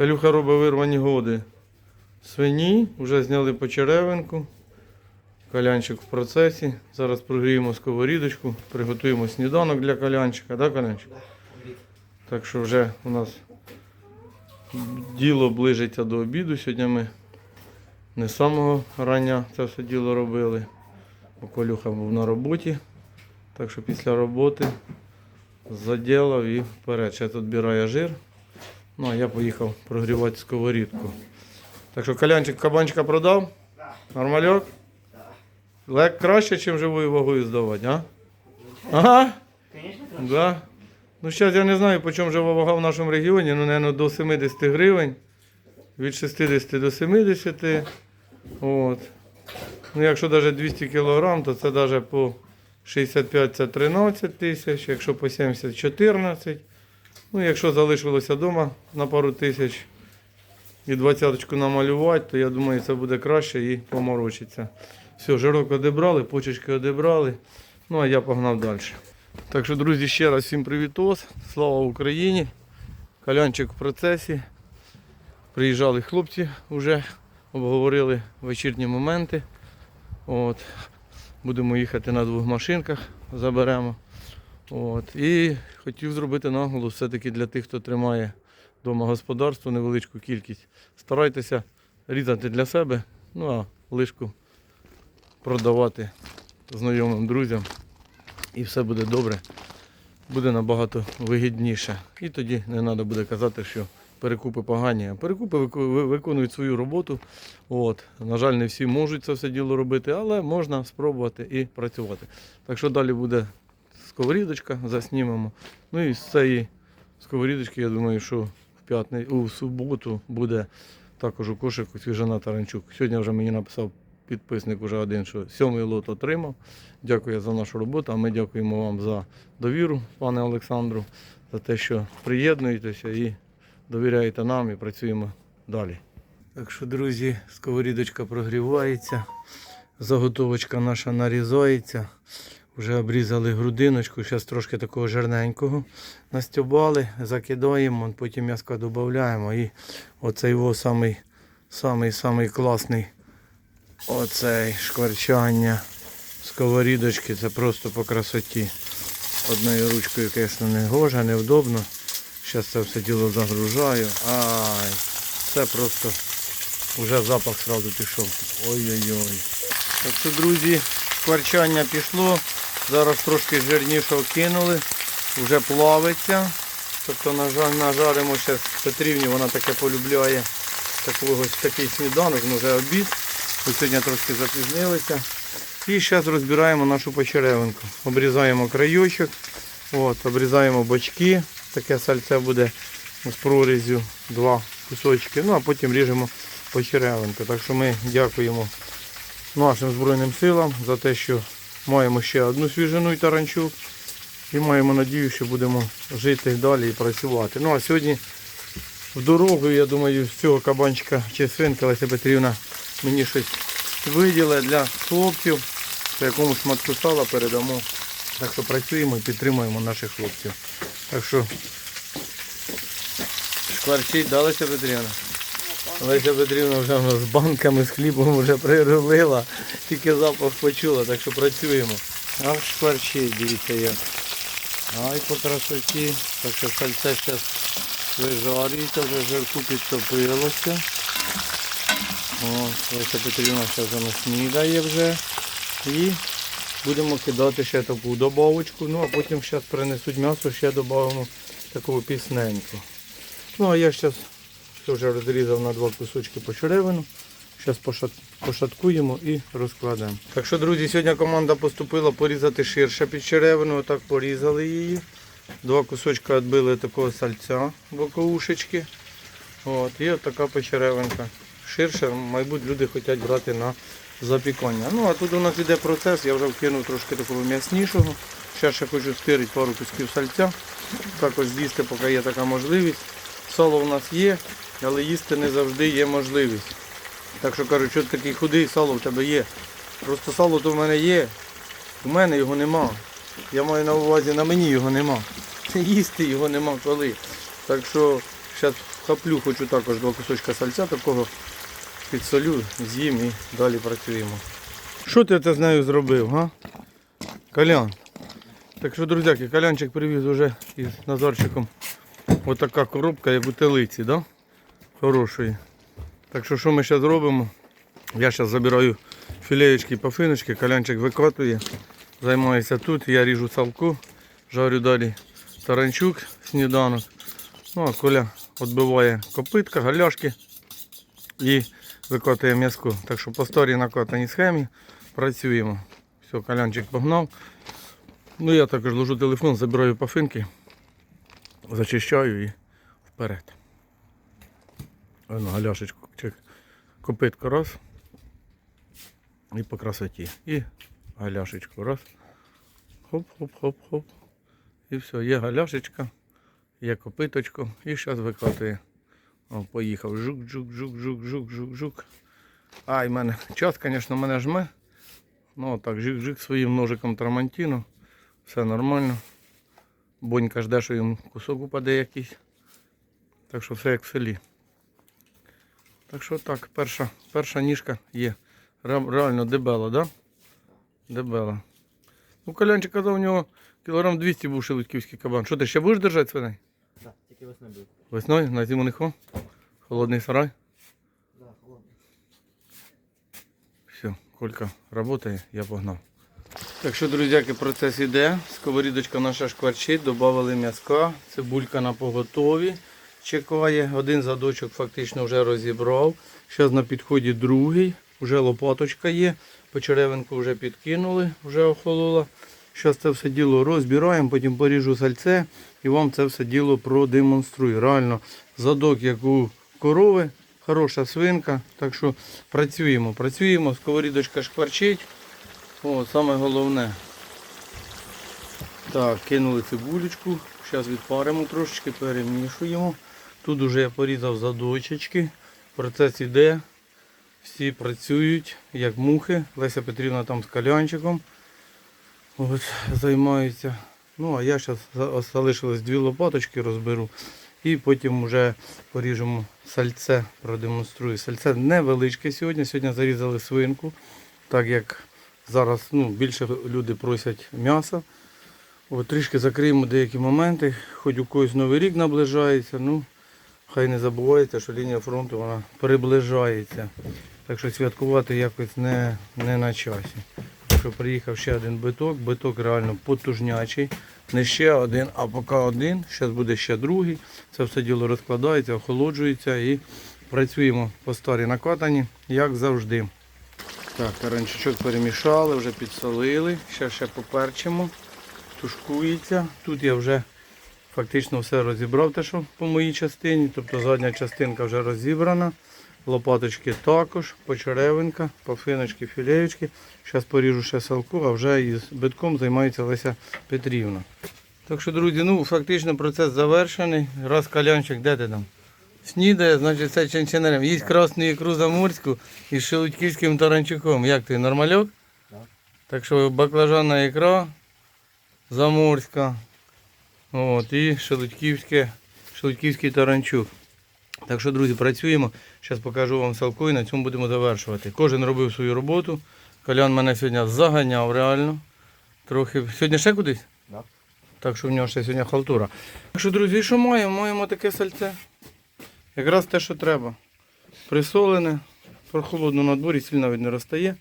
Калюха робить вирвані годи. Свині, вже зняли почеревинку. Калянчик в процесі. Зараз прогріємо сковорідочку, приготуємо сніданок для калянчика, да, калянчик? Так що вже у нас діло ближиться до обіду. Сьогодні ми не з самого рання це все діло робили. Бо Колюха був на роботі. Так що після роботи заділав і вперед. Ще тут збирає жир. Ну а я поїхав прогрівати сковорідку. Так що калянчик кабанчика продав? Нормальок? Лек краще, ніж живою вагою здавати, а? Ага. Конечно, Да. Ну, зараз я не знаю, по чому жива вага в нашому регіоні, ну, мабуть, до 70 гривень. Від 60 до 70. От. Ну, якщо навіть 200 кг, то це навіть по 65 це 13 тисяч, якщо по 70 14. Ну, якщо залишилося вдома на пару тисяч і двадцяточку намалювати, то я думаю, це буде краще і поморочиться. Все, жирок одібрали, почечки одібрали. Ну, а я погнав далі. Так що, друзі, ще раз всім привітос. Слава Україні. Калянчик в процесі. Приїжджали хлопці вже, обговорили вечірні моменти. От. Будемо їхати на двох машинках, заберемо. От. І хотів зробити наголос все-таки для тих, хто тримає вдома господарство, невеличку кількість. Старайтеся різати для себе, ну а лишку продавати знайомим друзям. І все буде добре, буде набагато вигідніше. І тоді не треба буде казати, що перекупи погані. Перекупи виконують свою роботу. От. На жаль, не всі можуть це все діло робити, але можна спробувати і працювати. Так що далі буде сковорідочка, заснімемо. Ну і з цієї сковорідочки, я думаю, що в п'ятни... у суботу буде також у кошику свіжана таранчук. Сьогодні вже мені написав підписник уже один, що сьомий лот отримав. Дякую за нашу роботу, а ми дякуємо вам за довіру, пане Олександру, за те, що приєднуєтеся і довіряєте нам і працюємо далі. Так що, друзі, сковорідочка прогрівається, заготовочка наша нарізається. Вже обрізали грудиночку, зараз трошки такого жирненького настюбали, закидаємо, потім м'яска додаємо. І оцей його самий, самий, самий класний оцей шкварчання сковорідочки, це просто по красоті. Одною ручкою, звісно, не гожа, невдобно. Зараз це все діло загружаю. Ай, це просто вже запах сразу пішов. Ой-ой-ой. Так що, друзі, шкварчання пішло. Зараз трошки жирнішого кинули. Вже плавиться. Тобто нажаримо зараз Петрівні, вона таке полюбляє такого, такий сніданок, ну вже обід. Ось сьогодні трошки запізнилися. І зараз розбираємо нашу почеревинку. Обрізаємо краючок, от, обрізаємо бочки. Таке сальце буде з прорізю два кусочки. Ну а потім ріжемо почеревинку. Так що ми дякуємо нашим Збройним силам за те, що маємо ще одну свіжину і таранчук. І маємо надію, що будемо жити далі і працювати. Ну а сьогодні в дорогу, я думаю, з цього кабанчика чи свинка Леся Петрівна мені щось виділить для хлопців. По якому шматку сала передамо. Так що працюємо і підтримуємо наших хлопців. Так що шкварчить, да, Леся Петрівна? Леся Петрівна вже в нас з банками, з хлібом вже прирулила, тільки запах почула, так що працюємо. А шкварчить, дивіться як. Ай по красоті. Так що сальце зараз вижарюється, вже жирку підтопилося. О, Леся Петрівна зараз вона снідає вже. І будемо кидати ще таку добавочку. Ну а потім зараз принесуть м'ясо, ще додамо таку пісненьку. Ну а я зараз все вже розрізав на два кусочки по черевину. Зараз пошаткуємо і розкладемо. Так що, друзі, сьогодні команда поступила порізати ширше під черевину. Отак порізали її. Два кусочка відбили такого сальця боковушечки. От, і от така почеревинка. Ширше, мабуть, люди хочуть брати на запікання. Ну, а тут у нас іде процес, я вже вкинув трошки такого м'яснішого. Ще ще хочу стирити пару кусків сальця. Також з'їсти, поки є така можливість. Сало у нас є, але їсти не завжди є можливість. Так що кажуть, що ти такий худий, сало в тебе є. Просто сало то в мене є, у мене його нема. Я маю на увазі, на мені його нема. Їсти його нема коли. Так що Зараз хаплю, хочу також два кусочка сальця такого підсолю, з'їм і далі працюємо. Що ти це з нею зробив, га? Колян. Так що, друзяки, Колянчик привіз уже із Назарчиком отака коробка, як у телиці, да? Хорошої. Так що що ми зараз робимо? Я зараз забираю філеєчки, пафиночки, Колянчик викатує, займаюся тут, я ріжу салку, жарю далі таранчук, сніданок. Ну а Коля відбиває копитка, галяшки і викатує м'язку. Так що по старій накатаній схемі працюємо. Все, Колянчик погнав. Ну я також ложу телефон, забираю пафинки, зачищаю і вперед. Воно галяшечку, чек, копитко раз. І по красоті. І галяшечку раз. Хоп-хоп-хоп-хоп. І все, є галяшечка, є копиточко і зараз викатує. О, поїхав. Жук, жук, жук, жук, жук, жук, жук. Ай, мене час, звісно, мене жме. Ну так, жик-жик своїм ножиком трамантіну. Все нормально. Бонька жде, що йому кусок упаде якийсь. Так що все як в селі. Так що так, перша, перша ніжка є. Реально дебела, да? Дебела. Ну, Колянчик казав, у нього кілограм 200 був шелудьківський кабан. Що ти ще будеш держати свиней? Так, тільки весною був. Весною на зиму не хо? Холодний сарай. Да, холодно. Все, Колька працює, я погнав. Так що, друзяки, процес іде. Сковорідочка наша шкварчить, додали м'язка, цибулька на поготові. Чекає, один задочок фактично вже розібрав. Зараз на підході другий, вже лопаточка є. Почеревинку вже підкинули, вже охолола. Зараз це все діло розбираємо, потім поріжу сальце і вам це все діло продемонструю. Реально, задок, як у корови, хороша свинка. Так що працюємо, працюємо, сковорідочка шкварчить. О, саме головне. Так, кинули цибулечку. Зараз відпаримо трошечки, перемішуємо. Тут уже я порізав задочечки. Процес іде. Всі працюють, як мухи. Леся Петрівна там з калянчиком. От, займаються. Ну, а я зараз залишилось дві лопаточки розберу. І потім вже поріжемо сальце, продемонструю. Сальце невеличке сьогодні. Сьогодні зарізали свинку, так як зараз ну, більше люди просять м'яса. От, трішки закриємо деякі моменти, хоч у когось Новий рік наближається. Ну, хай не забувайте, що лінія фронту вона приближається. Так що святкувати якось не, не на часі. Що приїхав ще один биток, биток реально потужнячий. Не ще один, а поки один. Зараз буде ще другий. Це все діло розкладається, охолоджується і працюємо по старій накатані, як завжди. Так, таранчичок перемішали, вже підсолили. Ще ще поперчимо. Тушкується. Тут я вже фактично все розібрав, те, що по моїй частині. Тобто задня частинка вже розібрана. Лопаточки також, почеревинка, пафиночки, філеєчки. Зараз поріжу ще салку, а вже із битком займається Леся Петрівна. Так що, друзі, ну фактично процес завершений. Раз калянчик, де ти там? Снідає, значить це чинчинерем. Їсть красну ікру заморську із шелудьківським таранчуком. Як ти, нормальок? Так. Так що баклажанна ікра заморська. От, і шелудьківське, шелудьківський таранчук. Так що, друзі, працюємо. Зараз покажу вам салку і на цьому будемо завершувати. Кожен робив свою роботу. Колян мене сьогодні заганяв реально. Трохи. Сьогодні ще кудись? Да. Так що в нього ще сьогодні халтура. Так що, друзі, що маємо? Маємо таке сальце. Якраз те, що треба. Присолене, прохолодно на дворі, сіль навіть не розтає.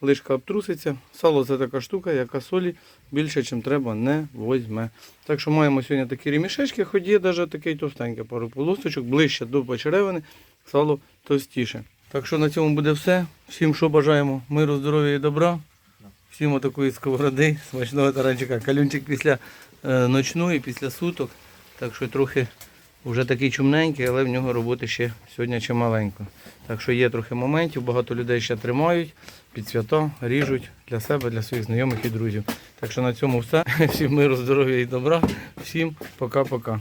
Лишка обтруситься. Сало це така штука, яка солі більше, ніж треба, не возьме. Так що маємо сьогодні такі ремішечки, хоч є навіть такий товстенький пару полосочок, ближче до почеревини, сало товстіше. Так що на цьому буде все. Всім, що бажаємо, миру, здоров'я і добра. Всім отакої сковороди, смачного таранчика. Калюнчик після е, ночної, після суток. Так що трохи вже такий чумненький, але в нього роботи ще сьогодні чималенько. Так що є трохи моментів, багато людей ще тримають під свято, ріжуть для себе, для своїх знайомих і друзів. Так що на цьому все. Всім миру, здоров'я і добра. Всім пока-пока.